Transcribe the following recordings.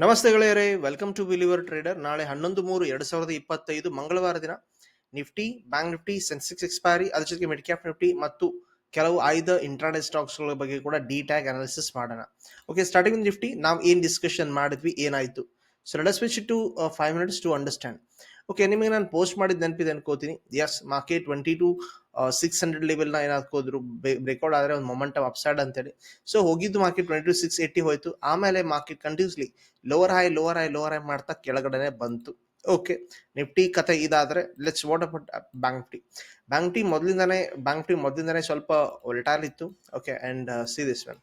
ನಮಸ್ತೆ ಗೆಳೆಯರೇ welcome to believer trader ನಾಳೆ ಹನ್ನೊಂದು ಮೂರು, ಎರಡ್ ಸಾವಿರದ ಇಪ್ಪತ್ತೈದು ಮಂಗಳವಾರ ದಿನ. Nifty Bank Nifty Sensex expiry ಅದ್ರ ಜೊತೆಗೆ ಮಿಡ್ ಕ್ಯಾಪ್ ನಿಫ್ಟಿ ಮತ್ತು ಕೆಲವು ಆಯ್ದ ಇಂಟ್ರಾಡೇ ಸ್ಟಾಕ್ಸ್ಗಳ ಬಗ್ಗೆ ಕೂಡ ಡಿ ಟ್ಯಾಗ್ ಅನಾಲಿಸಿಸ್ ಮಾಡೋಣ ಓಕೆ ಸ್ಟಾರ್ಟಿಂಗ್ ನಿಫ್ಟಿ, ನಾವು ಏನು ಡಿಸ್ಕಷನ್ ಮಾಡಿದ್ವಿ, ಏನಾಯ್ತು? So let switch to five minutes to understand okay ನಿಮಗೆ ನಾನು ಪೋಸ್ಟ್ ಮಾಡಿದ ನೆನಪಿದೆ ಅನ್ಕೋತೀನಿ. As market twenty two six hundred ಲೆವೆಲ್ನ ಏನಾದ್ರು ಬ್ರೇಕ್ಔಟ್ ಆದರೆ ಒಂದು ಮೊಮೆಂಟಮ್ ಅಪ್ಸೈಡ್ ಅಂತೇಳಿ. ಸೊ ಹೋಗಿದ್ದು market twenty two six eighty ಹೋಯ್ತು. ಆಮೇಲೆ market continuously lower high lower high lower high ಮಾಡ್ತಾ ಕೆಳಗಡೆನೆ ಬಂತು. ಓಕೆ ನಿಫ್ಟಿ ಕತೆ ಇದಾದ್ರೆ let's what about Bank Nifty Bank Nifty ಮೊದಲಿಂದಾನೇ Bank Nifty ಮೊದಲಿಂದಾನೇ ಸ್ವಲ್ಪ ಒಲ್ಟಾಲ್ ಇತ್ತು. Okay and see this one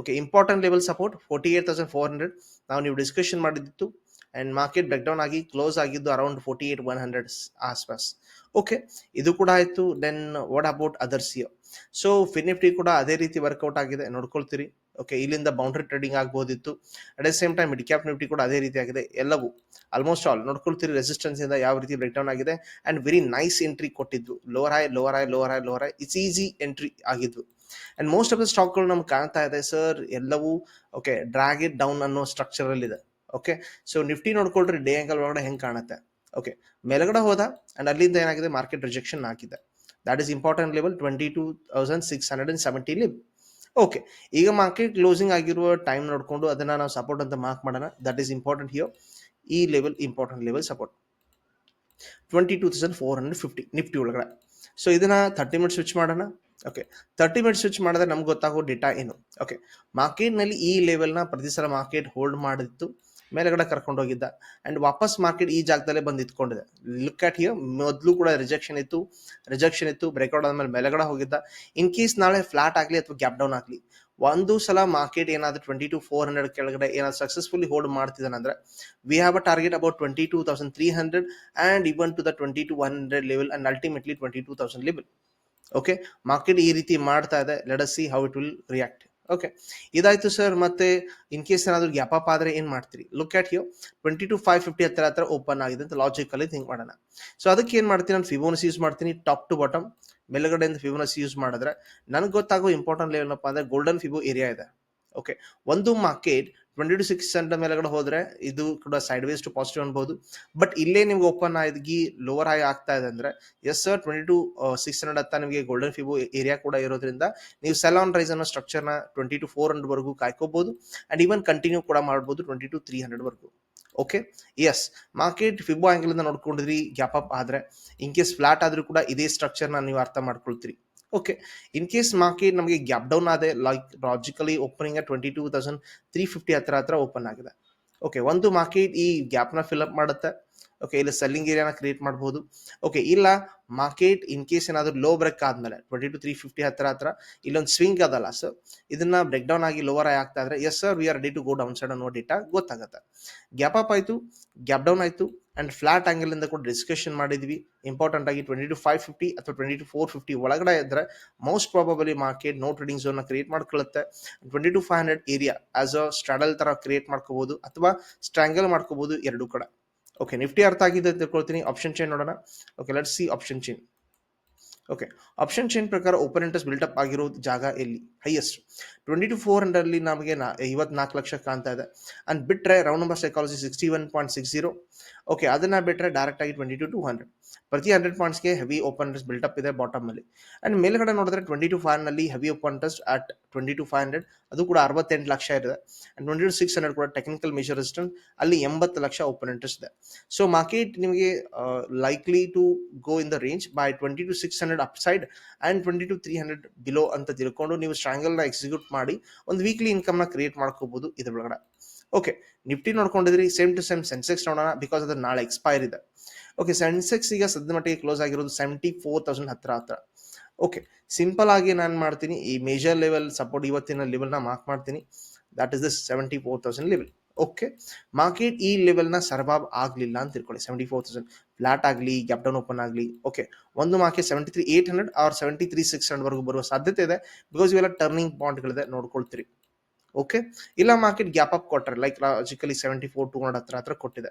okay important level support forty eight thousand four hundred ನಾವು ನೀವು discussion ಮಾಡಿದ್ದು. ಅಂಡ್ ಮಾರ್ಕೆಟ್ ಬ್ರೇಕ್ ಡೌನ್ ಆಗಿ ಕ್ಲೋಸ್ ಆಗಿದ್ದು around forty eight one hundred ಆಸ್ಪಾಸ್. Okay ಇದು ಕೂಡ ಆಯಿತು. Then what about others here so FinNifty ಕೂಡ ಅದೇ ರೀತಿ ವರ್ಕೌಟ್ ಆಗಿದೆ. ನೋಡ್ಕೊಳ್ತೀರಿ. ಓಕೆ ಇಲ್ಲಿಂದ boundary trading ಆಗ್ಬೋದಿತ್ತು. At the same time mid cap Nifty ಕೂಡ ಅದೇ ರೀತಿ ಆಗಿದೆ. ಎಲ್ಲವೂ ಆಲ್ಮೋಸ್ಟ್ ಆಲ್ ನೋಡ್ಕೊಳ್ತೀರಿ ರೆಸಿಸ್ಟೆನ್ಸ್ ಇಂದ ಯಾವ ರೀತಿ ಬ್ರೇಕ್ ಡೌನ್ ಆಗಿದೆ and very nice entry ಕೊಟ್ಟಿದ್ವು lower high lower high lower high lower high it's easy entry ಆಗಿದ್ವು ಅಂಡ್ ಮೋಸ್ಟ್ ಆಫ್ ದ ಸ್ಟಾಕ್ಗಳು ನಮ್ಗೆ ಕಾಣ್ತಾ ಇದೆ. ಸರ್ ಎಲ್ಲವೂ ಓಕೆ ಡ್ರಾಗ್ ಇಟ್ ಡೌನ್ ಅನ್ನೋ ಸ್ಟ್ರಕ್ಚರ್ ಅಲ್ಲಿ ಇದೆ ಓಕೆ ಸೊ ನಿಫ್ಟಿ ನೋಡ್ಕೊಳ್ರಿ ಡೇ ಆಂಗಲ್ ಒಳಗಡೆ ಹೆಂಗೆ ಕಾಣುತ್ತೆ? ಓಕೆ ಮೇಲ್ಗಡೆ ಹೋದ ಅಂಡ್ ಅಲ್ಲಿಂದ ಏನಾಗಿದೆ? ಮಾರ್ಕೆಟ್ ರಿಜೆಕ್ಷನ್ ಹಾಕಿದೆ. That is important level twenty two thousand six hundred and seventy live okay ಈಗ ಮಾರ್ಕೆಟ್ ಕ್ಲೋಸಿಂಗ್ ಆಗಿರುವ ಟೈಮ್ ನೋಡಿಕೊಂಡು ಅದನ್ನ ನಾವು ಸಪೋರ್ಟ್ ಅಂತ ಮಾರ್ಕ್ ಮಾಡೋಣ. ದಟ್ ಈಸ್ ಇಂಪಾರ್ಟೆಂಟ್ ಹಿಯರ್ ಈ level important level support twenty two thousand four hundred fifty Nifty ಒಳಗಡೆ. So ಇದನ್ನ ಥರ್ಟಿ ಮಿನಿಟ್ ಸ್ವಿಚ್ ಮಾಡೋಣ. ಓಕೆ ತರ್ಟಿ ಮಿನಿಟ್ ಸ್ವಿಚ್ ಮಾಡಿದ್ರೆ ನಮ್ಗೆ ಗೊತ್ತಾಗೋ ಡೇಟಾ ಏನು? ಓಕೆ ಮಾರ್ಕೆಟ್ನಲ್ಲಿ ಈ ಲೆವೆಲ್ನ ಪ್ರತಿ ಸಲ ಮಾರ್ಕೆಟ್ ಹೋಲ್ಡ್ ಮಾಡಿತ್ತು. ಮೇಲ್ಗಡೆ ಕರ್ಕೊಂಡು ಹೋಗಿದ್ದ ಅಂಡ್ ವಾಪಸ್ ಮಾರ್ಕೆಟ್ ಈ ಜಾಗದಲ್ಲೇ ಬಂದು ಇತ್ಕೊಂಡಿದೆ ಲುಕ್ ಅಟ್ ಹಿಯರ್ ಮೊದಲು ಕೂಡ ರಿಜೆಕ್ಷನ್ ಇತ್ತು ರಿಜೆಕ್ಷನ್ ಇತ್ತು ಬ್ರೇಕ್ಔಟ್ ಆದ್ಮೇಲೆ ಮೇಲೆಗಡೆ ಹೋಗಿದ್ದ. ಇನ್ ಕೇಸ್ ನಾಳೆ ಫ್ಲಾಟ್ ಆಗಲಿ ಅಥವಾ ಗ್ಯಾಪ್ ಡೌನ್ ಆಗಲಿ, ಒಂದು ಸಲ ಮಾರ್ಕೆಟ್ ಏನಾದರೂ ಟ್ವೆಂಟಿ ಟು ಫೋರ್ ಹಂಡ್ರೆಡ್ ಕೆಳಗಡೆ ಏನಾದ್ರು successfully hold ಮಾಡ್ತಿದ್ದಾನಂದ್ರೆ we have a target about twenty two thousand three hundred and even to the twenty two one hundred level and ultimately twenty two thousand level okay market ಈ ರೀತಿ ಮಾಡ್ತಾ ಇದೆ. Let see how it will react okay ಇದಾಯ್ತು sir ಮತ್ತೆ in case ಏನಾದ್ರು gap ಆದ್ರೆ ಏನ್ ಮಾಡ್ತೀರಿ? Look at you twenty two five fifty ಹತ್ರ ಹತ್ರ ಓಪನ್ ಆಗಿದೆ ಅಂತ ಲಾಜಿಕಲಿ ಥಿಂಕ್ ಮಾಡೋಣ. ಸೊ ಅದಕ್ಕೆ ಏನ್ ಮಾಡ್ತೀನಿ? ನಾನು ಫಿಬೋನಸ್ ಯೂಸ್ ಮಾಡ್ತೀನಿ ಟಾಪ್ ಟು ಬಾಟಮ್ ಮೇಲುಗಡೆಯಿಂದ ಫಿಬೋನಸ್ ಯೂಸ್ ಮಾಡಿದ್ರೆ, ನನಗೆ ಗೊತ್ತಾಗೋ ಇಂಪಾರ್ಟೆಂಟ್ ಲೆವೆಲ್ ಏನಪ್ಪ ಅಂದ್ರೆ ಗೋಲ್ಡನ್ ಫಿಬೋ ಏರಿಯಾ ಇದೆ. ಓಕೆ ಒಂದು market twenty two six hundred ಮೇಲೆಗಡೆ ಹೋದ್ರೆ ಇದು ಕೂಡ ಸೈಡ್ ವೇಸ್ ಟು ಪಾಸಿಟಿವ್ ಅನ್ಬಹುದು ಬಟ್ ಇಲ್ಲೇ ನಿಮ್ಗೆ ಓಪನ್ ಆಗಿ ಲೋವರ್ ಹೈ ಆಗ್ತಾ ಇದೆ ಅಂದ್ರೆ yes sir twenty two six hundred ಹತ್ತ ನಿಮಗೆ ಗೋಲ್ಡನ್ ಫಿಬೋ ಏರಿಯಾ ಕೂಡ ಇರೋದ್ರಿಂದ ನೀವು ಸೆಲ್ ಆನ್ ರೈಸ್ ಅನ್ನೋ ಸ್ಟ್ರಕ್ಚರ್ನ ಟ್ವೆಂಟಿ ಟು ಫೋರ್ ಹಂಡ್ರೆಡ್ ವರೆಗೂ ಕಾಯ್ಕೋಬಹುದು ಅಂಡ್ ಈವನ್ ಕಂಟಿನ್ಯೂ ಕೂಡ ಮಾಡ್ಬೋದು ಟ್ವೆಂಟಿ ಟು ತ್ರೀ ಹಂಡ್ರೆಡ್ ವರೆಗೂ okay yes market Fibo angle ಇಂದ ನೋಡ್ಕೊಂಡಿದ್ರಿ ಗ್ಯಾಪ್ ಅಪ್ ಆದ್ರೆ ಇನ್ ಕೇಸ್ ಫ್ಲಾಟ್ ಆದ್ರೂ ಕೂಡ ಇದೇ ಸ್ಟ್ರಕ್ಚರ್ನ ನೀವು ಅರ್ಥ ಮಾಡ್ಕೊಳ್ತೀರಿ. ಓಕೆ ಇನ್ ಕೇಸ್ ಮಾರ್ಕೆಟ್ ನಮಗೆ ಗ್ಯಾಪ್ ಡೌನ್ ಆದೆ like logically opening twenty two thousand three fifty ಹತ್ರ ಹತ್ರ ಓಪನ್ ಆಗಿದೆ. ಓಕೆ ಒಂದು ಮಾರ್ಕೆಟ್ ಈ ಗ್ಯಾಪ್ನ ಫಿಲಪ್ ಮಾಡುತ್ತೆ. ಓಕೆ ಇಲ್ಲಿ ಸೆಲ್ಲಿಂಗ್ ಏರಿಯಾನ ಕ್ರಿಯೇಟ್ ಮಾಡಬಹುದು ಓಕೆ ಇಲ್ಲ ಮಾರ್ಕೆಟ್ ಇನ್ ಕೇಸ್ ಏನಾದರೂ ಲೋ ಬ್ರೇಕ್ ಆದಮೇಲೆ ಟ್ವೆಂಟಿ ಟು ತ್ರೀ ಫಿಫ್ಟಿ ಹತ್ರ ಹತ್ರ ಇಲ್ಲೊಂದು ಸ್ವಿಂಗ್ ಅದಲ್ಲ. ಸರ್ ಇದನ್ನ ಬ್ರೇಕ್ ಡೌನ್ ಆಗಿ ಲೋವರ್ ಆಗಿ ಆಗ್ತಾ ಇದ್ರೆ yes sir we are ready to go downside ಅನ್ನೋ ಡೇಟಾ ಗೊತ್ತಾಗುತ್ತೆ. ಗ್ಯಾಪ್ ಅಪ್ ಆಯಿತು ಗ್ಯಾಪ್ ಡೌನ್ ಆಯ್ತು. ಅಂಡ್ ಫ್ಲಾಟ್ ಆಂಗಲ್ ಇಂದ ಕೂಡ ಡಿಸ್ಕಷನ್ ಮಾಡಿದ್ವಿ. ಇಂಪಾರ್ಟೆಂಟ್ ಆಗಿ ಟ್ವೆಂಟಿ ಟು ಫೈವ್ ಫಿಫ್ಟಿ ಅಥವಾ ಟ್ವೆಂಟಿ ಟು ಫೋರ್ ಫಿಫ್ಟಿ ಒಳಗಡೆ ಇದ್ರೆ most probably market no trading zone create ಮಾಡ್ಕೊಳ್ಳುತ್ತೆ. Twenty two five hundred area as a straddle ತರ ಕ್ರಿಯೇಟ್ ಮಾಡ್ಕೋಬಹುದು ಅಥವಾ ಸ್ಟ್ರಾಂಗಲ್ ಮಾಡ್ಕೋಬಹುದು ಎರಡು ಕಡೆ. ಓಕೆ ನಿಫ್ಟಿ ಅರ್ಥ ಆಗಿದೆ ತಿಳ್ಕೊಳ್ತೀನಿ. ಆಪ್ಷನ್ ಚೇನ್ ನೋಡೋಣ. Okay let see option chain okay option chain ಪ್ರಕಾರ ಓಪನ್ ಇಂಟ್ರೆಸ್ಟ್ ಬಿಲ್ಟಪ್ ಆಗಿರೋ ಜಾಗ ಎಲ್ಲಿ? Highest twenty two four hundred ಅಲ್ಲಿ ನಮಗೆ ನಾ ಐವತ್ನಾಲ್ಕು ಲಕ್ಷ ಕಾಣ್ತಾ ಇದೆ. ಅಂಡ್ ಬಿಟ್ರೆ round number psychology sixty one point six zero okay ಅದನ್ನ ಬಿಟ್ಟರೆ ಡೈರೆಕ್ಟ್ ಆಗಿ ಟ್ವೆಂಟಿ ಟು ಟೂ ಹಂಡ್ರೆಡ್ ಪ್ರತಿ ಹಂಡ್ರೆಡ್ ಪಾಯಿಂಟ್ಸ್ಗೆ ಹೆವಿ ಓಪನ್ ಇಂಟ್ರೆಸ್ಟ್ ಅಪ್ ಇದೆ ಬಾಟಮ್ ಅಲ್ಲಿ. ಅಂಡ್ ಮೇಲ್ಗಡೆ ನೋಡಿದ್ರೆ twenty two ಫೈವ್ನಲ್ಲಿ heavy open interest at twenty two five hundred ಅದು ಕೂಡ ಅರವತ್ತೆಂಟು ಲಕ್ಷ ಇದೆ. And twenty two six hundred ಕೂಡ ಟೆಕ್ನಿಕಲ್ ಮೇಜರ್ ರೆಸಿಸ್ಟೆಂಟ್ ಅಲ್ಲಿ ಎಂಬತ್ತು ಲಕ್ಷ ಓಪನ್ ಇಂಟ್ರೆಸ್ಟ್ ಇದೆ. ಸೊ ಮಾರ್ಕೆಟ್ ನಿಮಗೆ likely to go in the range by twenty two six hundred upside and twenty two three hundred below ಅಂತ ತಿಳ್ಕೊಂಡು ನೀವು ಸ್ಟ್ರಾಂಗಲ್ನ ಎಕ್ಸಿಕ್ಯೂಟ್ ಮಾಡಿ ಒಂದು ವೀಕ್ಲಿ ಇನ್ಕಮ್ನ ಕ್ರಿಯೇಟ್ ಮಾಡ್ಕೋಬಹುದು ಇದ್ರ ಒಳಗಡೆ. ಓಕೆ ನಿಫ್ಟಿ ನೋಡ್ಕೊಂಡಿದ್ರಿ ಸೇಮ್ ಟು ಸೇಮ್ ಸೆನ್ಸೆಕ್ಸ್ ನೋಡೋಣ ಬಿಕಾಸ್ ಅದು ನಾಳೆ ಎಕ್ಸ್ಪೈರ್ ಇದೆ. ಓಕೆ ಸೆನ್ಸೆಕ್ಸ್ ಈಗ ಸದ್ಯ ಮಟ್ಟಿಗೆ ಕ್ಲೋಸ್ ಆಗಿರೋದು ಸೆವೆಂಟಿ ಫೋರ್ ತೌಸಂಡ್ ಹತ್ರ ಹತ್ರ. ಓಕೆ ಸಿಂಪಲ್ ಆಗಿ ನಾನು ಮಾಡ್ತೀನಿ. ಈ ಮೇಜರ್ ಲೆವೆಲ್ ಸಪೋರ್ಟ್ ಇವತ್ತಿನ ಲೆವೆಲ್ನ ಮಾರ್ಕ್ ಮಾಡ್ತೀನಿ. That is the seventy four thousand level okay market ಈ ಲೆವೆಲ್ನ ಸರ್ವಾಬ್ ಆಗಲಿಲ್ಲ ಅಂತ ತಿಳ್ಕೊಳ್ಳಿ. ಸೆವೆಂಟಿ ಫೋರ್ ತೌಸಂಡ್ ಫ್ಲಾಟ್ ಆಗಲಿ ಗ್ಯಾಪ್ ಡೌನ್ ಓಪನ್ ಆಗಲಿ. ಓಕೆ ಒಂದು market seventy three eight hundred or seventy three six hundred ವರೆಗೂ ಬರುವ ಸಾಧ್ಯತೆ ಇದೆ. ಬಿಕಾಸ್ ಇವೆಲ್ಲ ಟರ್ನಿಂಗ್ ಪಾಯಿಂಟ್ಗಳಿದೆ ನೋಡ್ಕೊಳ್ತೀರಿ. ಓಕೆ ಇಲ್ಲ ಮಾರ್ಕೆಟ್ ಗ್ಯಾಪ್ ಅಪ್ ಕೊಟ್ಟರೆ like logically seventy four two hundred ಹತ್ರ ಹತ್ರ ಕೊಟ್ಟಿದೆ.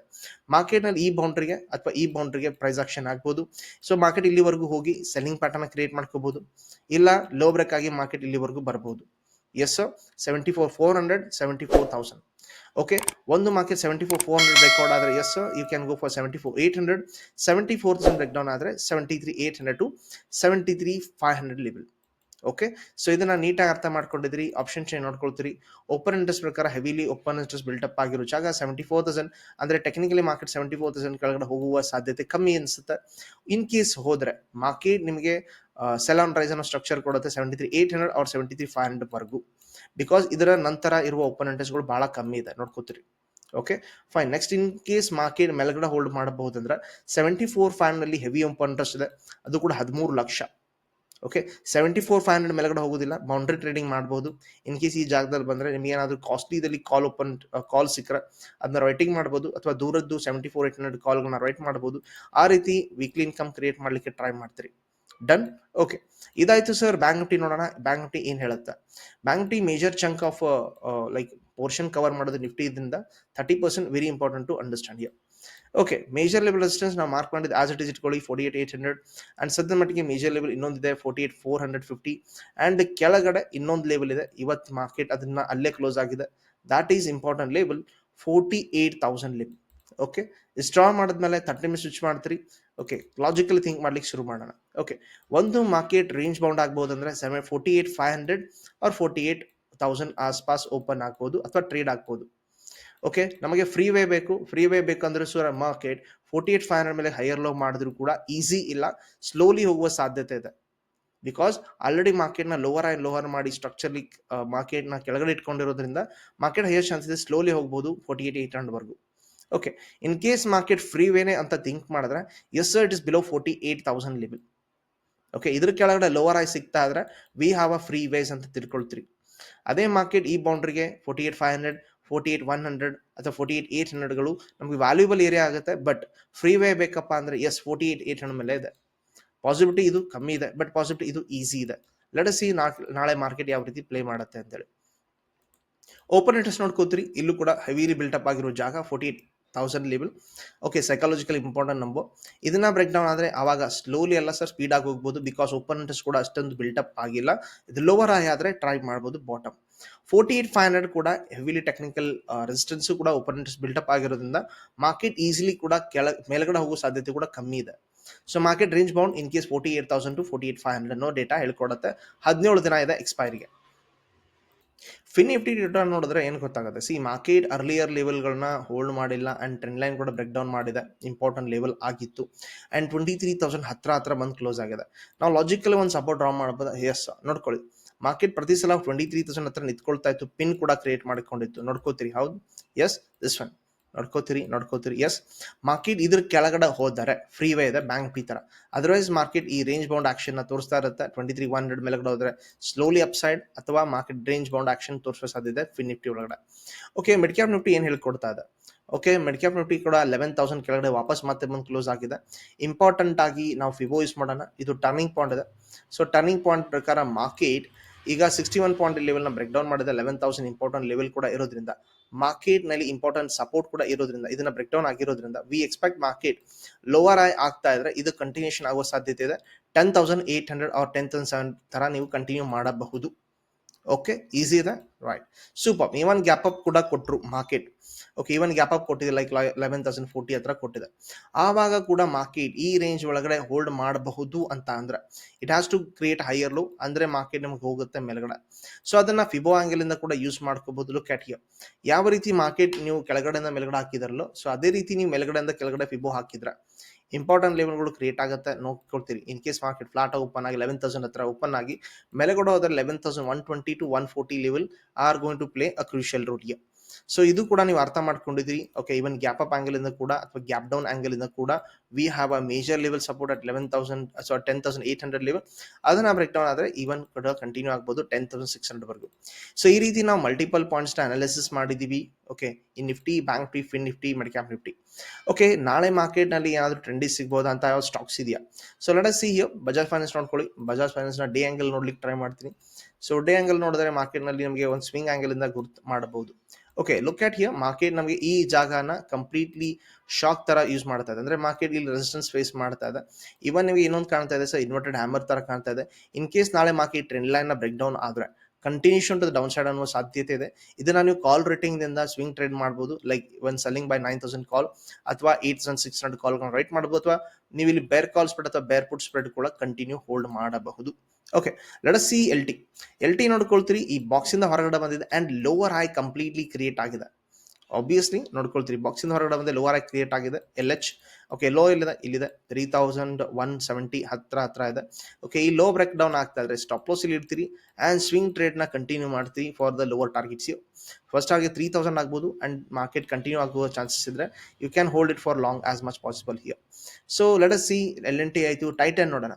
ಮಾರ್ಕೆಟ್ನಲ್ಲಿ ಈ ಬೌಂಡ್ರಿಗೆ ಅಥವಾ ಈ ಬೌಂಡ್ರಿಗೆ ಪ್ರೈಸ್ ಆಕ್ಷನ್ ಆಗ್ಬೋದು. ಸೊ ಮಾರ್ಕೆಟ್ ಇಲ್ಲಿವರೆಗೂ ಹೋಗಿ ಸೆಲ್ಲಿಂಗ್ ಪ್ಯಾಟರ್ನ್ ಕ್ರಿಯೇಟ್ ಮಾಡ್ಕೋಬಹುದು ಇಲ್ಲ ಲೋ ಬ್ರೇಕ್ ಆಗಿ ಮಾರ್ಕೆಟ್ ಇಲ್ಲಿವರೆಗೂ ಬರ್ಬೋದು. Yes seventy four four hundred seventy four thousand okay ಒಂದು market seventy four four hundred breakout ಆದರೆ yes you can go for seventy four eight hundred seventy four thousand break down ಆದರೆ seventy three eight hundred to seventy three five hundred level okay so ಇದನ್ನ ನೀಟಾಗಿ ಅರ್ಥ ಮಾಡ್ಕೊಂಡಿದ್ರಿ option change ನೋಡ್ಕೊಳ್ತೀರಿ. Open interest ಪ್ರಕಾರ heavily open interest up ಆಗಿರೋ ಜಾಗ seventy four thousand ಅಂದ್ರೆ technically market seventy four thousand ಕೆಳಗಡೆ ಹೋಗುವ ಸಾಧ್ಯತೆ ಕಮ್ಮಿ ಅನ್ಸುತ್ತೆ. ಇನ್ ಕೇಸ್ ಹೋದ್ರೆ ಮಾರ್ಕೆಟ್ ನಿಮಗೆ ಸೆಲ್ ಆನ್ ರೈಸ್ ಅನ್ನೋ ಸ್ಟ್ರಕ್ಚರ್ ಕೊಡುತ್ತೆ ಸೆವೆಂಟಿ ತ್ರೀ ಏಟ್ ಹಂಡ್ರೆಡ್ ಅವ್ರ ಸೆವೆಂಟಿ ತ್ರೀ ಫೈವ್ ಹಂಡ್ರೆಡ್ ವರ್ಗು. ಬಿಕಾಸ್ ಇದರ ನಂತರ ಇರುವ ಓಪನ್ ಇಂಟ್ರೆಸ್ಟ್ಗಳು ಬಹಳ ಕಮ್ಮಿ ಇದೆ, ನೋಡ್ಕೋತೀರಿ. Okay fine next in case market ಮೇಲ್ಗಡೆ ಹೋಲ್ಡ್ ಮಾಡಬಹುದಂದ್ರೆ ಸೆವೆಂಟಿ ಫೋರ್ ಫೈವ್ನಲ್ಲಿ ಹೆವಿ ಓಪನ್ ಇಂಟ್ರೆಸ್ಟ್ ಇದೆ. ಅದು ಕೂಡ ಹದಿಮೂರು lakh. Okay seventy four five hundred ಮೇಲ್ಗಡೆ ಹೋಗೋದಿಲ್ಲ. ಬೌಂಡ್ರಿ ಟ್ರೇಡಿಂಗ್ ಮಾಡ್ಬೋದು. ಇನ್ ಕೇಸ್ ಈ ಜಾಗದಲ್ಲಿ ಬಂದ್ರೆ ನಿಮಗೆ ಏನಾದರೂ ಕಾಸ್ಟ್ಲಿದಲ್ಲಿ ಕಾಲ್ ಓಪನ್ ಕಾಲ್ ಸಿಕ್ಕರೆ ಅದನ್ನ ರೈಟಿಂಗ್ ಮಾಡ್ಬೋದು ಅಥವಾ ದೂರದ್ದು ಸೆವೆಂಟಿ ಫೋರ್ ಏಟ್ ಹಂಡ್ರೆಡ್ ಕಾಲ್ಗಳನ್ನ ರೈಟ್ ಮಾಡ್ಬೋದು. ಆ ರೀತಿ ವೀಕ್ಲಿ ಇನ್ಕಮ್ ಕ್ರಿಯೇಟ್ ಮಾಡ್ಲಿಕ್ಕೆ ಟ್ರೈ ಮಾಡ್ತೀರಿ. ಡನ್ ಓಕೆ ಇದಾಯ್ತು ಸರ್ ಬ್ಯಾಂಕ್ ನಿಫ್ಟಿ ನೋಡೋಣ. ಬ್ಯಾಂಕ್ ನಿಫ್ಟಿ ಏನ್ ಹೇಳುತ್ತೆ? Bank Nifty major chunk of like portion cover ಮಾಡೋದು ನಿಫ್ಟಿ ಇದರಿಂದ thirty percent very important to understand here okay major level resistance ನಾವು mark ಮಾಡಿದ್ದು ಆಸ್ ಇಟ್ ಇಸ್ ಇಟ್ಕೊಳ್ಳಿ forty eight eight hundred and ಸದ್ಯ ಮಟ್ಟಿಗೆ major level ಇನ್ನೊಂದಿದೆ forty eight four hundred fifty and ಕೆಳಗಡೆ ಇನ್ನೊಂದು ಲೆವೆಲ್ ಇದೆ, ಇವತ್ತು ಮಾರ್ಕೆಟ್ ಅದನ್ನ ಅಲ್ಲೇ ಕ್ಲೋಸ್ ಆಗಿದೆ. That is important level forty eight thousand level okay straw ಮಾಡಿದ್ಮೇಲೆ ತರ್ಟಿ ಮಿನಿಟ್ ಸ್ವಿಚ್ ಮಾಡ್ತೀರಿ. ಓಕೆ ಲಾಜಿಕಲಿ ಥಿಂಕ್ ಮಾಡ್ಲಿಕ್ಕೆ ಶುರು ಮಾಡೋಣ. ಓಕೆ ಒಂದು ಮಾರ್ಕೆಟ್ ರೇಂಜ್ ಬೌಂಡ್ ಆಗ್ಬೋದು ಅಂದ್ರೆ seven forty eight five hundred or forty eight thousand ಆಸ್ಪಾಸ್ open ಆಗ್ಬೋದು ಅಥವಾ ಟ್ರೇಡ್ ಆಗ್ಬೋದು. ಓಕೆ ನಮಗೆ ಫ್ರೀ ವೇ ಬೇಕು. ಫ್ರೀ ವೇ ಬೇಕಂದ್ರೆ ಸೂರ market forty eight five hundred ಮೇಲೆ ಹೈಯರ್ ಲೋ ಮಾಡಿದ್ರು ಕೂಡ ಈಸಿ ಇಲ್ಲ ಸ್ಲೋಲಿ ಹೋಗುವ ಸಾಧ್ಯತೆ ಇದೆ. ಬಿಕಾಸ್ ಆಲ್ರೆಡಿ ಮಾರ್ಕೆಟ್ನ ಲೋವರ್ ಆ್ಯಂಡ್ ಲೋವರ್ ಮಾಡಿ ಸ್ಟ್ರಕ್ಚರ್ಲಿ ಮಾರ್ಕೆಟ್ನ ಕೆಳಗಡೆ ಇಟ್ಕೊಂಡಿರೋದ್ರಿಂದ ಮಾರ್ಕೆಟ್ ಹೈಯರ್ ಚಾನ್ಸ್ ಇದೆ ಸ್ಲೋಲಿ ಹೋಗ್ಬೋದು ಫೋರ್ಟಿ ಏಟ್ ಏಟ್ ಹಂಡ್ರೆಡ್ ವರ್ಗು. Okay in case market free ವೇನೆ ಅಂತ ಥಿಂಕ್ ಮಾಡಿದ್ರೆ yes it is below forty eight thousand level okay ಇದ್ರ ಕೆಳಗಡೆ ಲೋವರ್ ಆಗಿ ಸಿಗ್ತಾ ಇದ್ರೆ we have a free ways ಅಂತ ತಿಳ್ಕೊಳ್ತೀರಿ. ಅದೇ ಮಾರ್ಕೆಟ್ ಈ ಬೌಂಡ್ರಿಗೆ forty eight five hundred forty eight one hundred ಅಥವಾ ಫೋರ್ಟಿ ಏಟ್ ಏಟ್ ಹಂಡ್ರೆಡ್ಗಳು ನಮಗೆ ವ್ಯಾಲ್ಯೂಬಲ್ ಏರಿಯಾ ಆಗುತ್ತೆ. ಬಟ್ ಫ್ರೀ ವೇ ಬೇಕಪ್ಪ ಅಂದ್ರೆ yes forty eight eight hundred ಮೇಲೆ ಇದೆ. ಪಾಸಿಬಿಲಿಟಿ ಇದು ಕಮ್ಮಿ ಇದೆ ಬಟ್ ಪಾಸಿಬಿಲಿಟಿ ಇದು ಈಸಿ ಇದೆ. ಲೆಟ್ ಸಿ ನಾಳೆ ಮಾರ್ಕೆಟ್ ಯಾವ ರೀತಿ ಪ್ಲೇ ಮಾಡುತ್ತೆ ಅಂತೇಳಿ. ಓಪನ್ ಇಂಟ್ರೆಸ್ಟ್ ನೋಡ್ಕೋತೀರಿ ಇಲ್ಲೂ ಕೂಡ ಹೆವಿಲಿ ಬಿಲ್ಟಪ್ ಆಗಿರೋ ಜಾಗ forty eight thousand level okay psychological important number ಇದನ್ನ ಬ್ರೇಕ್ ಡೌನ್ ಆದರೆ ಆವಾಗ ಸ್ಲೋಲಿ ಎಲ್ಲ ಸರ್ ಸ್ಪೀಡ್ ಆಗಿ ಹೋಗ್ಬೋದು ಬಿಕಾಸ್ ಓಪನ್ ಇಂಟ್ರೆಸ್ಟ್ ಕೂಡ ಅಷ್ಟೊಂದು ಬಿಲ್ಟಪ್ ಆಗಿಲ್ಲ. ಇದು ಲೋವರ್ ಆಗಿ ಆದರೆ ಟ್ರೈ ಮಾಡ್ಬೋದು bottom forty eight five hundred ಕೂಡ ಹೆವಿಲಿ ಟೆಕ್ನಿಕಲ್ ರೆಸಿಸ್ಟೆನ್ಸ್ ಕೂಡ ಓಪನ್ ಇಂಟ್ರೆಸ್ಟ್ ಬಿಲ್ಟಪ್ ಆಗಿರೋದ್ರಿಂದ ಮಾರ್ಕೆಟ್ ಈಸಿಲಿ ಕೂಡ ಕೆಳ, ಮೇಲ್ಗಡೆ ಹೋಗೋ ಸಾಧ್ಯತೆ ಕೂಡ ಕಮ್ಮಿ ಇದೆ. So market range bound in case forty eight thousand to forty eight five hundred ಅನ್ನೋ ಡೇಟಾ ಹೇಳ್ಕೊಡುತ್ತೆ. ಹದಿನೇಳು ದಿನ ಇದೆ ಎಕ್ಸ್ಪೈರಿಗೆ ಫಿನ್ ನಿಫ್ಟಿ ಡೇಟಾ ನೋಡಿದ್ರೆ ಏನು ಗೊತ್ತಾಗುತ್ತೆ? ಸಿ ಮಾರ್ಕೆಟ್ ಅರ್ಲಿಯರ್ ಲೆವೆಲ್ಗಳನ್ನ ಹೋಲ್ಡ್ ಮಾಡಿಲ್ಲ ಅಂಡ್ ಟ್ರೆಂಡ್ ಲೈನ್ ಕೂಡ ಬ್ರೇಕ್ ಡೌನ್ ಮಾಡಿದೆ. ಇಂಪಾರ್ಟೆಂಟ್ ಲೆವೆಲ್ ಆಗಿತ್ತು. ಅಂಡ್ ಟ್ವೆಂಟಿ ತ್ರೀ ತೌಸಂಡ್ ಹತ್ರ ಹತ್ರ ಬಂದು ಕ್ಲೋಸ್ ಆಗಿದೆ. ನಾವು ಲಾಜಿಕಲಿ ಒಂದು ಸಪೋರ್ಟ್ ಡ್ರಾ ಮಾಡ್ಬೋದು? ಎಸ್ ನೋಡ್ಕೊಳ್ಳಿ. ಮಾರ್ಕೆಟ್ ಪ್ರತಿ ಸಲ ಟ್ವೆಂಟಿ ತ್ರೀ ತೌಸಂಡ್ ಹತ್ರ ನಿಂತ್ಕೊಳ್ತಾ ಇತ್ತು. ಪಿನ್ ಕೂಡ ಕ್ರಿಯೇಟ್ ಮಾಡ್ಕೊಂಡಿತ್ತು. ನೋಡ್ಕೋತೀರಿ. ಹೌದು. ಎಸ್ ದಿಸ್ ಒನ್ ನೋಡ್ಕೋತೀರಿ ನೋಡ್ಕೋತೀರಿ. ಎಸ್ ಮಾರ್ಕೆಟ್ ಇದ್ರ ಕೆಳಗಡೆ ಹೋದರೆ ಫ್ರೀ ವೇ ಇದೆ ಬ್ಯಾಂಕ್ ಪಿ ತರ. ಅದರ್ವೈಸ್ ಮಾರ್ಕೆಟ್ ಈ ರೇಂಜ್ ಬೌಂಡ್ ಆಕ್ಷನ್ ತೋರಿಸ್ತಾ ಇರುತ್ತೆ. ಟ್ವೆಂಟಿ ತ್ರೀ ಒನ್ ಹಂಡ್ರೆಡ್ ಮೇಲ್ಗಡೆ ಹೋದ್ರೆ ಸ್ಲೋಲಿ ಅಪ್ ಸೈಡ್ ಅಥವಾ ಮಾರ್ಕೆಟ್ ರೇಂಜ್ ಬೌಂಡ್ ಆಕ್ಷನ್ ತೋರಿಸೋ ಸಾಧ್ಯತೆ ಫಿನ್ ನಿಫ್ಟಿ ಒಳಗಡೆ. ಓಕೆ ಮೆಡಿಕ್ಯಾಪ್ ನಿಫ್ಟಿ ಏನು ಹೇಳ್ಕೊಡ್ತಾ ಇದೆ? ಓಕೆ ಮೆಡಿಕ್ಯಾಪ್ ನಿಫ್ಟಿ ಕೂಡ ಲೆವೆನ್ ತೌಸಂಡ್ ಕೆಳಗಡೆ ವಾಪಸ್ ಮತ್ತೆ ಬಂದು ಕ್ಲೋಸ್ ಆಗಿದೆ. ಇಂಪಾರ್ಟೆಂಟ್ ಆಗಿ ನಾವು ಫಿಬೋ ಯೂಸ್ ಮಾಡೋಣ. ಇದು ಟರ್ನಿಂಗ್ ಪಾಯಿಂಟ್ ಇದೆ. ಸೊ ಟರ್ನಿಂಗ್ ಪಾಯಿಂಟ್ ಪ್ರಕಾರ ಮಾರ್ಕೆಟ್ ಈಗ ಸಿಕ್ಸ್ಟಿ ಒನ್ ಪಾಯಿಂಟ್ ಲೆವೆಲ್ನ ಬ್ರೇಕ್ ಡೌನ್ ಮಾಡಿದ ಲೆವೆನ್ ತೌಸಂಡ್ ಇಂಪಾರ್ಟೆಂಟ್ ಲೆವೆಲ್ ಕೂಡ ಇರೋದ್ರಿಂದ ಮಾರ್ಕೆಟ್ನಲ್ಲಿ ಇಂಪಾರ್ಟೆಂಟ್ ಸಪೋರ್ಟ್ ಕೂಡ ಇರೋದ್ರಿಂದ, ಇದನ್ನ ಬ್ರೇಕ್ ಡೌನ್ ಆಗಿರೋದ್ರಿಂದ we expect market lower high ಆಗ್ತಾ ಇದ್ರೆ ಇದು ಕಂಟಿನ್ಯೂಷನ್ ಆಗುವ ಸಾಧ್ಯತೆ ಇದೆ. Ten thousand eight hundred or ten thousand seven ತರ ನೀವು ಕಂಟಿನ್ಯೂ ಮಾಡಬಹುದು. ಓಕೆ ಈಸಿ ಇದೆ right super even gap up ಕೂಡ ಕೊಟ್ಟರು market okay even gap up ಕೊಟ್ಟಿದೆ ಲೈಕ್ ಲೆವೆನ್ ತೌಸಂಡ್ ಫೋರ್ಟಿ ಹತ್ರ ಕೊಟ್ಟಿದೆ ಆವಾಗ ಕೂಡ ಮಾರ್ಕೆಟ್ ಈ ರೇಂಜ್ ಒಳಗಡೆ ಹೋಲ್ಡ್ ಮಾಡಬಹುದು ಅಂತ ಅಂದ್ರೆ it has to create higher low ಅಂದ್ರೆ ಮಾರ್ಕೆಟ್ ನಿಮ್ಗೆ ಹೋಗುತ್ತೆ ಮೇಲ್ಗಡೆ ಸೊ ಅದನ್ನ ಫಿಬೋ ಆಂಗಲ್ ಇಂದ ಕೂಡ ಯೂಸ್ ಮಾಡ್ಕೋಬಹುದು ಲುಕ್ ಅಟ್ ಹಿಯರ್ ಯಾವ ರೀತಿ ಮಾರ್ಕೆಟ್ ನೀವು ಕೆಳಗಡೆಯಿಂದ ಮೇಲ್ಗಡೆ ಹಾಕಿದಾರಲ್ಲೋ ಸೊ ಅದೇ ರೀತಿ ನೀವು ಮೇಲ್ಗಡೆಯಿಂದ ಕೆಳಗಡೆ ಫಿಬೋ ಹಾಕಿದ್ರೆ ಇಂಪಾರ್ಟೆಂಟ್ ಲೆವೆಲ್ಗಳು ಕ್ರಿಯೇಟ್ ಆಗುತ್ತೆ. ನೋಡ್ಕೊಳ್ತೀರಿ. In case market flat open ಆಗಿ ಲೆವೆನ್ ತೌಸಂಡ್ ಹತ್ರ ಓಪನ್ ಆಗಿ ಮೇಲೆಗಡೆ ಹೋದ್ರೆ eleven thousand one twenty to one forty level are going to play a crucial role so ಇದು ಕೂಡ ನೀವು ಅರ್ಥ ಮಾಡ್ಕೊಂಡಿದ್ರಿ okay even gap up angle ಇಂದ ಕೂಡ ಅಥವಾ ಗ್ಯಾಪ್ ಡೌನ್ ಆಂಗಲ್ ಇಂದ ಕೂಡ we have a major level support at eleven thousand so ten thousand eight hundred level ಅದನ್ನ ಬ್ರೇಕ್ ಡೌನ್ ಆದರೆ ಈವನ್ ಕೂಡ ಕಂಟಿನ್ಯೂ ಆಗ್ಬೋದು ಟೆನ್ ತೌಸಂಡ್ ಸಿಕ್ಸ್ ಹಂಡ್ರೆಡ್ ವರ್ಗು. ಸೊ ಈ ರೀತಿ ನಾವು ಮಲ್ಟಿಪಲ್ ಪಾಯಿಂಟ್ಸ್ನ ಅನಾಲಿಸಿಸ್ ಮಾಡಿದ್ದೀವಿ. ಓಕೆ ಈ Nifty bank T fin Nifty midcap Nifty okay ನಾಳೆ ಮಾರ್ಕೆಟ್ನಲ್ಲಿ ಏನಾದ್ರು ಟ್ರೆಂಡಿ ಸಿಗ್ಬೋದಾ ಅಂತ ಯಾವ ಸ್ಟಾಕ್ಸ್ ಇದೆಯಾ? So let see here Bajaj finance ನೋಡ್ಕೊಳ್ಳಿ. ಬಜಾಜ್ ಫೈನಾನ್ಸ್ನ ಡೇ ಆ್ಯಂಗಲ್ ನೋಡ್ಲಿಕ್ಕೆ ಟ್ರೈ ಮಾಡ್ತೀನಿ. ಸೊ ಡೇ ಆಂಗಲ್ ನೋಡಿದ್ರೆ ಮಾರ್ಕೆಟ್ನಲ್ಲಿ ನಮಗೆ ಒಂದು ಸ್ವಿಂಗ್ ಆ್ಯಂಗಲಿಂದ ಗುರ್ತು ಮಾಡಬಹುದು. Okay look at here market ನಮಗೆ ಈ ಜಾಗನ ಕಂಪ್ಲೀಟ್ಲಿ ಶಾಕ್ ತರ ಯೂಸ್ ಮಾಡ್ತಾ ಇದೆ. ಅಂದ್ರೆ ಮಾರ್ಕೆಟ್ ಇಲ್ಲಿ ರೆಸಿಸ್ಟೆನ್ಸ್ ಫೇಸ್ ಮಾಡ್ತಾ ಇದೆ. ಇವನ್ ನಿಮಗೆ ಇನ್ನೊಂದು ಕಾಣ್ತಾ ಇದೆ. ಸರ್ ಇನ್ವರ್ಟೆಡ್ ಹ್ಯಾಮರ್ ತರ ಕಾಣ್ತಾ ಇದೆ. ಇನ್ ಕೇಸ್ ನಾಳೆ market trend line break down ಆದ್ರೆ ಕಂಟಿನ್ಯೂಷನ್ ಟು ಡೌನ್ ಸೈಡ್ ಅನ್ನೋ ಸಾಧ್ಯತೆ ಇದೆ. ಇದನ್ನ ನೀವು ಕಾಲ್ ರೇಟಿಂಗ್ ದಿಂದ ಸ್ವಿಂಗ್ ಟ್ರೇಡ್ ಮಾಡಬಹುದು like one selling by nine thousand call ಅಥವಾ eight thousand six hundred call write ಮಾಡಬಹುದು ಅಥವಾ ನೀವು ಇಲ್ಲಿ ಬೇರ್ ಕಾಲ್ ಸ್ಪ್ರೆಡ್ ಅಥವಾ ಬೇರ್ ಪುಟ್ ಸ್ಪ್ರೆಡ್ ಕೂಡ ಕಂಟಿನ್ಯೂ ಹೋಲ್ಡ್ ಮಾಡಬಹುದು. Okay let see L T L T ನೋಡ್ಕೊಳ್ತೀರಿ, ಈ ಬಾಕ್ಸ್ ಇಂದ ಹೊರಗಡೆ ಬಂದಿದೆ and lower high completely create ಆಗಿದೆ. ಆಬ್ವಿಯಸ್ಲಿ ನೋಡ್ಕೊಳ್ತೀರಿ. ಬಾಕ್ಸಿನ ಹೊರಗಡೆ ಬಂದೆ ಲೋವರ್ ಆಗಿ ಕ್ರಿಯೇಟ್ ಆಗಿದೆ. ಎಲ್ ಎಚ್ ಓಕೆ ಲೋ ಇಲ್ಲಿದೆ. ಇಲ್ಲಿದೆ. ತ್ರೀ ತೌಸಂಡ್ ಒನ್ ಸೆವೆಂಟಿ ಹತ್ರ ಹತ್ರ ಇದೆ. ಓಕೆ ಈ ಲೋ ಬ್ರೇಕ್ ಡೌನ್ ಆಗ್ತಾ ಇದ್ರೆ ಸ್ಟಾಪ್ ಲಾಸ್ ಇಲ್ಲಿ ಇಡ್ತೀರಿ. ಆ್ಯಂಡ್ ಸ್ವಿಂಗ್ ಟ್ರೇಡ್ನ ಕಂಟಿನ್ಯೂ ಮಾಡ್ತೀರಿ for the lower targets first ಆಗಿ ತ್ರೀ ತೌಸಂಡ್ ಆಗ್ಬೋದು. ಆ್ಯಂಡ್ ಮಾರ್ಕೆಟ್ ಕಂಟಿನ್ಯೂ ಆಗುವ ಚಾನ್ಸಸ್ ಇದ್ರೆ you can hold it for long as much possible here so let us see L N T ಆಯಿತು. Tighten ನೋಡೋಣ.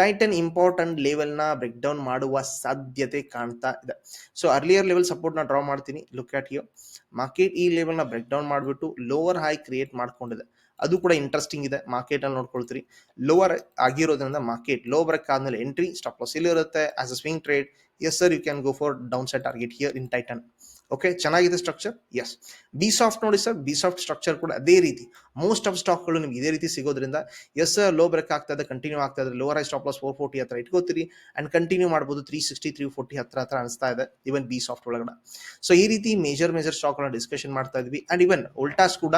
Tighten important ಲೆವೆಲ್ನ break down ಮಾಡುವ ಸಾಧ್ಯತೆ ಕಾಣ್ತಾ ಇದೆ. ಸೊ ಅರ್ಲಿಯರ್ ಲೆವೆಲ್ ಸಪೋರ್ಟ್ನ ಡ್ರಾ ಮಾಡ್ತೀನಿ. ಲುಕ್ ಆಟ್ ಯು ಮಾರ್ಕೆಟ್ ಈ ಲೆವೆಲ್ನ ಬ್ರೇಕ್ ಡೌನ್ ಮಾಡಿಬಿಟ್ಟು ಲೋವರ್ ಹೈ ಕ್ರಿಯೇಟ್ ಮಾಡ್ಕೊಂಡಿದೆ. ಅದು ಕೂಡ ಇಂಟ್ರೆಸ್ಟಿಂಗ್ ಇದೆ. ಮಾರ್ಕೆಟ್ ಅಲ್ಲಿ ನೋಡ್ಕೊಳ್ತೀರಿ. ಲೋವರ್ ಆಗಿರೋದ್ರಿಂದ ಮಾರ್ಕೆಟ್ ಲೋ ಬ್ರೇಕ್ ಆದ್ಮೇಲೆ ಎಂಟ್ರಿ ಸ್ಟಾಪ್ ಲಾಸ್ ಇಲ್ಲಿ ಇರುತ್ತೆ as a swing trade yes sir you can go for downside target here in Titan okay ಚೆನ್ನಾಗಿದೆ ಸ್ಟ್ರಕ್ಚರ್ ಎಸ್ ಬಿ ಸಾಫ್ಟ್ ನೋಡಿ ಸರ್ ಬಿ ಸಾಫ್ಟ್ ಸ್ಟ್ರಕ್ಚರ್ ಕೂಡ ಅದೇ ರೀತಿ. Most of ಸ್ಟಾಕ್ಗಳು ನಿಮ್ಗೆ ಇದೇ ರೀತಿ ಸಿಗೋದ್ರಿಂದ ಎಸ್ ಲೋ ಬ್ರೇಕ್ ಆಗ್ತಾ ಇದೆ ಕಂಟಿನ್ಯೂ ಆಗ್ತಾ ಇದೆ lower high stop loss four forty ಹತ್ರ ಇಟ್ಕೋತೀರಿ ಅಂಡ್ ಕಂಟಿನ್ಯೂ ಮಾಡ್ಬೋದು ತ್ರೀ ಸಿಕ್ಸ್ಟಿ ತ್ರೀ ಫೋರ್ಟಿ ಹತ್ರ ಹತ್ರ ಅನಿಸ್ತಾ ಇದೆ ಇವನ್ ಬಿ ಸಾಫ್ಟ್ ಒಳಗಡೆ. ಸೊ ಈ ರೀತಿ ಮೇಜರ್ ಮೇಜರ್ ಸ್ಟಾಕ್ಗಳನ್ನ ಡಿಸ್ಕಷನ್ ಮಾಡ್ತಾ ಇದ್ವಿ ಅಂಡ್ ಇವನ್ ಉಲ್ಟಾಸ್ ಕೂಡ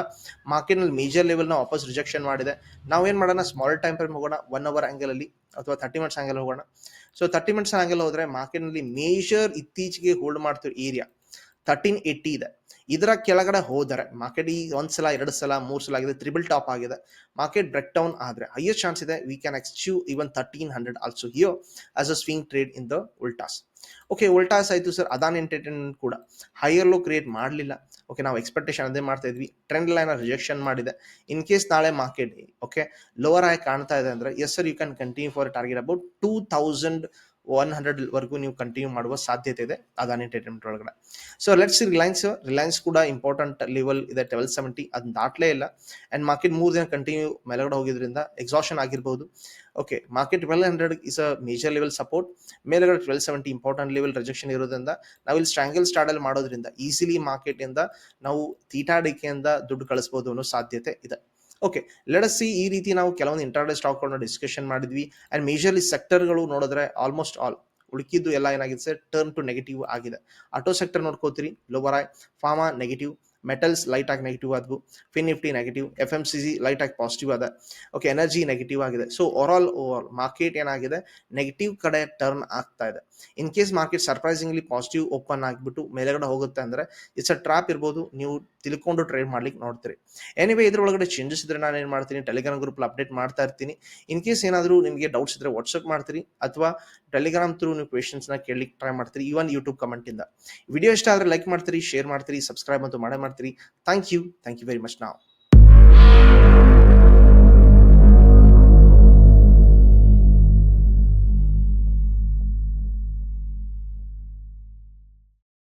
ಮಾರ್ಕೆಟ್ನಲ್ಲಿ ಮೇಜರ್ ಲೆವೆಲ್ನ ವಾಪಸ್ ರಿಜೆಕ್ಷನ್ ಮಾಡಿದೆ. ನಾವೇನು ಮಾಡೋಣ ಸ್ಮಾಲ್ ಟೈಮ್ ಫ್ರೇಮ್ ಹೋಗೋಣ ಒನ್ ಅವರ್ ಆ್ಯಂಗಲಲ್ಲಿ ಅಥವಾ ತರ್ಟಿ ಮಿನಿಟ್ಸ್ ಆ್ಯಂಗಲ್ ಹೋಗೋಣ. ಸೊ ತರ್ಟಿ ಮಿನಿಟ್ಸ್ ಆಂಗಲ್ ಹೋದ್ರೆ ಮಾರ್ಕೆಟ್ನಲ್ಲಿ ಮೇಜರ್ ಇತ್ತೀಚೆಗೆ ಹೋಲ್ಡ್ ಮಾಡ್ತಿರೋ ಏರಿಯಾ ತರ್ಟೀನ್ ಏಯ್ಟಿ ಇದೆ. ಇದರ ಕೆಳಗಡೆ ಹೋದರೆ ಮಾರ್ಕೆಟ್ ಈ ಒಂದ್ ಸಲ, ಎರಡು ಸಲ, ಮೂರು ಸಲ ಆಗಿದೆ ತ್ರಿಬಲ್ ಟಾಪ್ ಆಗಿದೆ. ಮಾರ್ಕೆಟ್ ಬ್ರೇಕ್ ಡೌನ್ ಆದರೆ ಹೈಯೆಸ್ಟ್ ಚಾನ್ಸ್ ಇದೆ we can achieve even thirteen hundred also here as a swing trade in the Ultras okay Ultras ಆಯಿತು ಸರ್ ಅದಾನ್ ಎಂಟರ್ಟೈನ್ಮೆಂಟ್ ಕೂಡ ಹೈಯರ್ ಲೋ ಕ್ರಿಯೇಟ್ ಮಾಡಲಿಲ್ಲ. ಓಕೆ ನಾವು ಎಕ್ಸ್ಪೆಕ್ಟೇಷನ್ ಅದೇ ಮಾಡ್ತಾ ಇದ್ವಿ. ಟ್ರೆಂಡ್ ಲೈನ್ ರಿಜೆಕ್ಷನ್ ಮಾಡಿದೆ. ಇನ್ ಕೇಸ್ ನಾಳೆ ಮಾರ್ಕೆಟ್ ಓಕೆ ಲೋವರ್ ಆಗಿ ಕಾಣ್ತಾ ಇದೆ ಅಂದ್ರೆ yes sir you can continue for target about two thousand one hundred ವರೆಗೂ ನೀವು ಕಂಟಿನ್ಯೂ ಮಾಡುವ ಸಾಧ್ಯತೆ ಇದೆ. ಅದಾನಿ ಎಂಟರ್ಟೈನ್ಮೆಂಟ್ ಒಳಗಡೆ. ಸೊ ಲೆಟ್ಸ್ ರಿಲಯನ್ಸ್ ರಿಲಯನ್ಸ್ ಕೂಡ ಇಂಪಾರ್ಟೆಂಟ್ ಲೆವೆಲ್ ಇದೆ ಟ್ವೆಲ್ ಸೆವೆಂಟಿ ಅದನ್ನ ದಾಟ್ಲೇ ಇಲ್ಲ. ಅಂಡ್ ಮಾರ್ಕೆಟ್ ಮೂರು ದಿನ ಕಂಟಿನ್ಯೂ ಮೇಲ್ಗಡೆ ಹೋಗಿದ್ರಿಂದ ಎಕ್ಸಾಷನ್ ಆಗಿರ್ಬೋದು. Okay market twelve hundred is a major level support ಮೇಲ್ಗಡೆ twelve seventy important level rejection ಇರೋದ್ರಿಂದ ನಾವು ಇಲ್ಲಿ ಸ್ಟ್ರಾಂಗಲ್ ಸ್ಟಾರ್ಡಲ್ಲಿ ಮಾಡೋದ್ರಿಂದ ಈಸಿಲಿ ಮಾರ್ಕೆಟ್ ಇಂದ ನಾವು ತೀಟಾಡಿಕೆಯಿಂದ ದುಡ್ಡು ಕಳಿಸ್ಬೋದು ಅನ್ನೋ ಸಾಧ್ಯತೆ ಇದೆ. ಓಕೆ ಲೆಡಸ್ ಸಿ ಈ ರೀತಿ ನಾವು ಕೆಲವೊಂದು ಸ್ಟಾಕ್ ಸ್ಟಾಕ್ಗಳನ್ನ ಡಿಸ್ಕಷನ್ ಮಾಡಿದ್ವಿ. ಅಂಡ್ ಮೇಜರ್ಲಿ ಸೆಕ್ಟರ್ಗಳು ನೋಡಿದ್ರೆ ಆಲ್ಮೋಸ್ಟ್ ಆಲ್ ಉಳಿಕಿದ್ದು ಎಲ್ಲ ಏನಾಗಿದೆ ಸರ್ ಟರ್ನ್ ಟು ನೆಗೆಟಿವ್ ಆಗಿದೆ. Auto sector ನೋಡ್ಕೋತೀರಿ? Lower high pharma negative metals light ಆಗಿ ನೆಗೆಟಿವ್ ಆದವು fin Nifty negative F M C C light ಆಗಿ ಪಾಸಿಟಿವ್ ಅದ ಓಕೆ ಎನರ್ಜಿ ನೆಗೆಟಿವ್ ಆಗಿದೆ. So over all over market ಏನಾಗಿದೆ? ನೆಗೆಟಿವ್ ಕಡೆ turn ಆಗ್ತಾ ಇದೆ. In case market surprisingly positive open ಆಗಿಬಿಟ್ಟು ಮೇಲೆಗಡೆ ಹೋಗುತ್ತೆ ಅಂದ್ರೆ ಇಟ್ಸ್ ಅ ಟ್ರಾಪ್ ಇರ್ಬೋದು. ನೀವು ತಿಳ್ಕೊಂಡು ಟ್ರೇಡ್ ಮಾಡ್ಲಿಕ್ಕೆ ನೋಡ್ತೀರಿ. ಎನಿವೆ ಇದ್ರೊಳಗಡೆ ಚೇಂಜಸ್ ಇದ್ರೆ ನಾನು ಏನು ಮಾಡ್ತೀನಿ? ಟೆಲಿಗ್ರಾಮ್ ಗ್ರೂಪ್ ಅಪ್ಡೇಟ್ ಮಾಡ್ತಾ ಇರ್ತೀನಿ. ಇನ್ ಕೇಸ್ ಏನಾದರೂ ನಿಮಗೆ ಡೌಟ್ಸ್ ಇದ್ರೆ ವಾಟ್ಸಪ್ ಮಾಡ್ತೀರಿ. ಅಥವಾ ಟೆಲಿಗ್ರಾಮ್ ಥ್ರೂ ನೀವು ಕ್ವೆಶನ್ಸ್ನ ಕೇಳಲಿಕ್ಕೆ ಟ್ರೈ ಮಾಡ್ತೀರಿ ಈವನ್ ಯೂಟ್ಯೂಬ್ ಕಮೆಂಟಿಂದ ವಿಡಿಯೋ ಇಷ್ಟ ಆದರೆ ಲೈಕ್ ಮಾಡ್ತೀರಿ ಶೇರ್ ಮಾಡ್ತೀರಿ ಸಬ್ಸ್ಕ್ರೈಬ್ ಅಂತೂ ಮಾಡೇ ಮಾಡ್ತೀರಿ. Thank you thank you very much ನಾವು